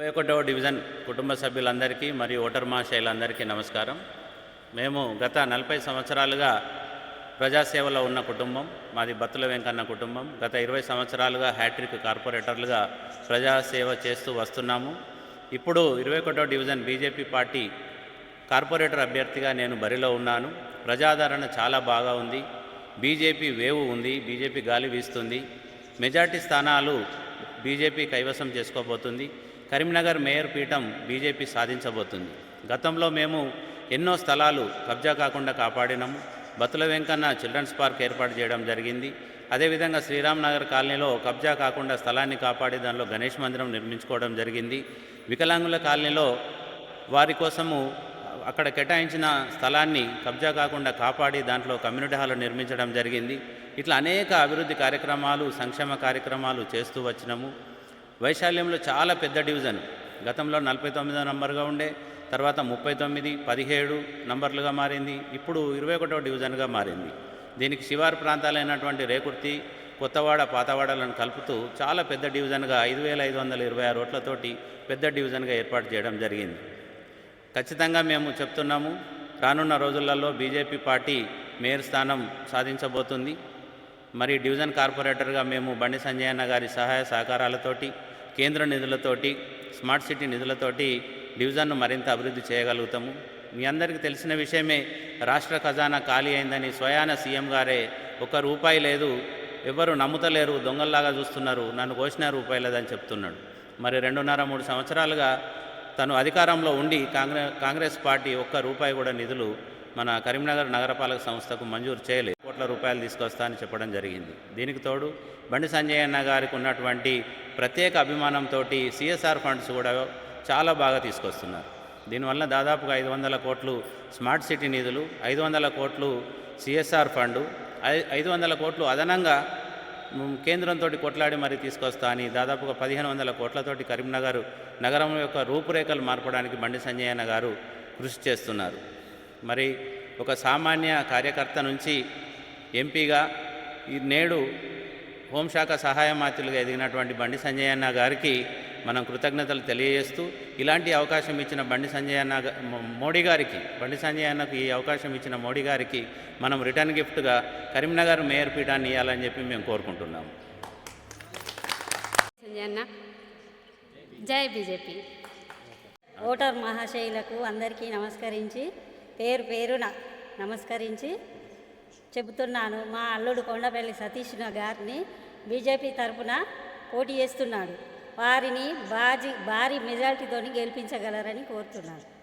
ఇరవై ఒకటవ డివిజన్ కుటుంబ సభ్యులందరికీ మరియు ఓటర్ మహాశైలందరికీ నమస్కారం. మేము గత నలభై సంవత్సరాలుగా ప్రజాసేవలో ఉన్న కుటుంబం మాది బత్తుల వెంకన్న కుటుంబం. గత ఇరవై సంవత్సరాలుగా హ్యాట్రిక్ కార్పొరేటర్లుగా ప్రజాసేవ చేస్తూ వస్తున్నాము. ఇప్పుడు ఇరవై ఒకటో డివిజన్ బీజేపీ పార్టీ కార్పొరేటర్ అభ్యర్థిగా నేను బరిలో ఉన్నాను. ప్రజాదరణ చాలా బాగా ఉంది. బీజేపీ వేవు ఉంది. బీజేపీ గాలి వీస్తుంది. మెజార్టీ స్థానాలు బీజేపీ కైవసం చేసుకోబోతుంది. కరీంనగర్ మేయర్ పీఠం బీజేపీ సాధించబోతుంది. గతంలో మేము ఎన్నో స్థలాలు కబ్జా కాకుండా కాపాడినాము. బతుల వెంకన్న చిల్డ్రన్స్ పార్క్ ఏర్పాటు చేయడం జరిగింది. అదేవిధంగా శ్రీరామ్ నగర్ కాలనీలో కబ్జా కాకుండా స్థలాన్ని కాపాడి దానిలో గణేష్ మందిరం నిర్మించుకోవడం జరిగింది. వికలాంగుల కాలనీలో వారి కోసము అక్కడ కేటాయించిన స్థలాన్ని కబ్జా కాకుండా కాపాడి దాంట్లో కమ్యూనిటీ హాల్ నిర్మించడం జరిగింది. ఇట్లా అనేక అభివృద్ధి కార్యక్రమాలు సంక్షేమ కార్యక్రమాలు చేస్తూ వచ్చినాము. వైశాల్యంలో చాలా పెద్ద డివిజన్. గతంలో నలభై తొమ్మిదో నంబర్గా ఉండే తర్వాత ముప్పై తొమ్మిది పదిహేడు నంబర్లుగా మారింది. ఇప్పుడు ఇరవై ఒకటో డివిజన్గా మారింది. దీనికి శివారు ప్రాంతాలైనటువంటి రేకుర్తి కొత్తవాడ పాతవాడలను కలుపుతూ చాలా పెద్ద డివిజన్గా ఐదు వేల ఐదు వందల ఇరవై ఆరు ఓట్లతోటి పెద్ద డివిజన్గా ఏర్పాటు చేయడం జరిగింది. ఖచ్చితంగా మేము చెప్తున్నాము రానున్న రోజులలో బీజేపీ పార్టీ మేయర్ స్థానం సాధించబోతుంది. మరి డివిజన్ కార్పొరేటర్గా మేము బండి సంజయన్న గారి సహాయ సహకారాలతోటి కేంద్ర నిధులతోటి స్మార్ట్ సిటీ నిధులతోటి డివిజన్ను మరింత అభివృద్ధి చేయగలుగుతాము. మీ అందరికీ తెలిసిన విషయమే రాష్ట్ర ఖజానా ఖాళీ అయిందని స్వయాన సీఎం గారే ఒక్క రూపాయి లేదు ఎవరు నమ్ముతలేరు దొంగల్లాగా చూస్తున్నారు నన్ను కోసిన రూపాయి లేదని చెప్తున్నాడు. మరి రెండున్నర మూడు సంవత్సరాలుగా తను అధికారంలో ఉండి కాంగ్రెస్ కాంగ్రెస్ పార్టీ ఒక్క రూపాయి కూడా నిధులు మన కరీంనగర్ నగరపాలక సంస్థకు మంజూరు చేయలేదు. కోట్ల రూపాయలు తీసుకొస్తా అని చెప్పడం జరిగింది. దీనికి తోడు బండి సంజయ్ అన్న గారికి ఉన్నటువంటి ప్రత్యేక అభిమానంతో సిఎస్ఆర్ ఫండ్స్ కూడా చాలా బాగా తీసుకొస్తున్నారు. దీనివల్ల దాదాపుగా ఐదు వందల కోట్లు స్మార్ట్ సిటీ నిధులు ఐదు వందల కోట్లు సిఎస్ఆర్ ఫండు ఐ- ఐదు వందల కోట్లు అదనంగా కేంద్రంతో కొట్లాడి మరి తీసుకొస్తా అని దాదాపుగా పదిహేను వందల కోట్లతోటి కరీంనగర్ నగరం యొక్క రూపురేఖలు మార్పడానికి బండి సంజయ్ అన్న గారు కృషి చేస్తున్నారు. మరి ఒక సామాన్య కార్యకర్త నుంచి ఎంపీగా ఈ నేడు హోంశాఖ సహాయ మాత్రులుగా ఎదిగినటువంటి బండి సంజయ్ అన్న గారికి మనం కృతజ్ఞతలు తెలియజేస్తూ ఇలాంటి అవకాశం ఇచ్చిన బండి సంజయ్ అన్న మోడీ గారికి బండి సంజయ్ అన్నకు ఈ అవకాశం ఇచ్చిన మోడీ గారికి మనం రిటర్న్ గిఫ్ట్గా కరీంనగర్ మేయర్ పీఠాన్ని ఇవ్వాలని చెప్పి మేము కోరుకుంటున్నాము సంజయ్ అన్న జై బీజేపీ. ఓటర్ మహాశయులకు అందరికీ నమస్కరించి పేరు పేరున నమస్కరించి చెబుతున్నాను. మా అల్లుడు కొండపల్లి సతీష్ గారిని బీజేపీ తరఫున పోటీ చేస్తున్నాడు. వారిని బాజీ భారీ మెజార్టీతో గెలిపించగలరని కోరుతున్నాను.